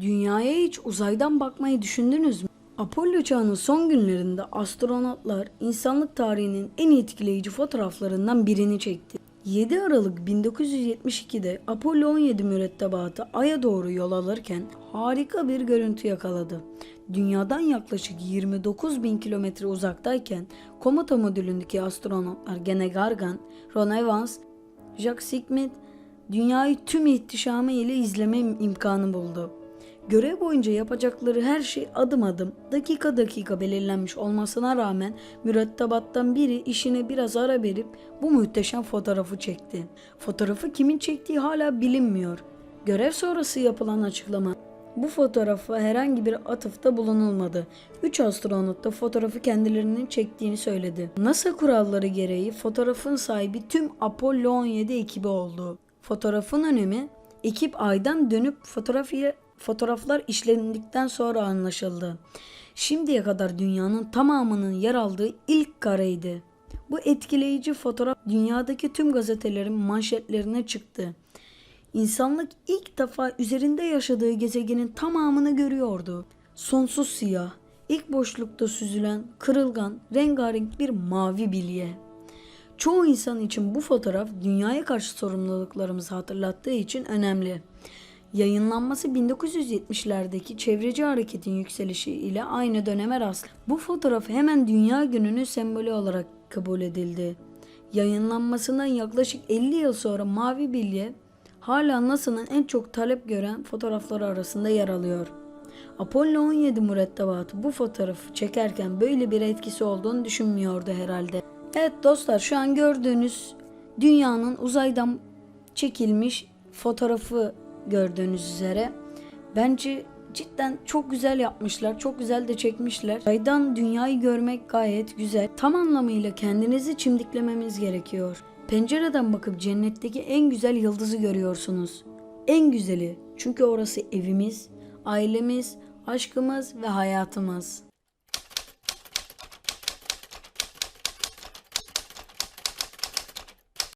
Dünyaya hiç uzaydan bakmayı düşündünüz mü? Apollo çağının son günlerinde astronotlar insanlık tarihinin en etkileyici fotoğraflarından birini çekti. 7 Aralık 1972'de Apollo 17 mürettebatı Ay'a doğru yol alırken harika bir görüntü yakaladı. Dünyadan yaklaşık 29 bin kilometre uzaktayken komuta modülündeki astronotlar Gene Gargan, Ron Evans, Jack Sigmund dünyayı tüm ihtişamı ile izleme im- imkanı buldu. Görev boyunca yapacakları her şey adım adım, dakika dakika belirlenmiş olmasına rağmen mürettebattan biri işine biraz ara verip bu muhteşem fotoğrafı çekti. Fotoğrafı kimin çektiği hala bilinmiyor. Görev sonrası yapılan açıklama bu fotoğrafa herhangi bir atıfta bulunulmadı. 3 astronot da fotoğrafı kendilerinin çektiğini söyledi. NASA kuralları gereği fotoğrafın sahibi tüm Apollo 17 ekibi oldu. Fotoğrafın önemi ekip aydan dönüp fotoğrafı fotoğraflar işlendikten sonra anlaşıldı. Şimdiye kadar dünyanın tamamının yer aldığı ilk kareydi. Bu etkileyici fotoğraf dünyadaki tüm gazetelerin manşetlerine çıktı. İnsanlık ilk defa üzerinde yaşadığı gezegenin tamamını görüyordu. Sonsuz siyah, ilk boşlukta süzülen, kırılgan, rengarenk bir mavi bilye. Çoğu insan için bu fotoğraf dünyaya karşı sorumluluklarımızı hatırlattığı için önemli. Yayınlanması 1970'lerdeki çevreci hareketin yükselişi ile aynı döneme rastladı. Bu fotoğraf hemen Dünya Günü'nün sembolü olarak kabul edildi. Yayınlanmasından yaklaşık 50 yıl sonra Mavi Bilye hala NASA'nın en çok talep gören fotoğrafları arasında yer alıyor. Apollo 17 mürettebatı bu fotoğrafı çekerken böyle bir etkisi olduğunu düşünmüyordu herhalde. Evet dostlar şu an gördüğünüz dünyanın uzaydan çekilmiş fotoğrafı gördüğünüz üzere. Bence cidden çok güzel yapmışlar. Çok güzel de çekmişler. Uzaydan dünyayı görmek gayet güzel. Tam anlamıyla kendinizi çimdiklememiz gerekiyor. Pencereden bakıp cennetteki en güzel yıldızı görüyorsunuz. En güzeli. Çünkü orası evimiz, ailemiz, aşkımız ve hayatımız.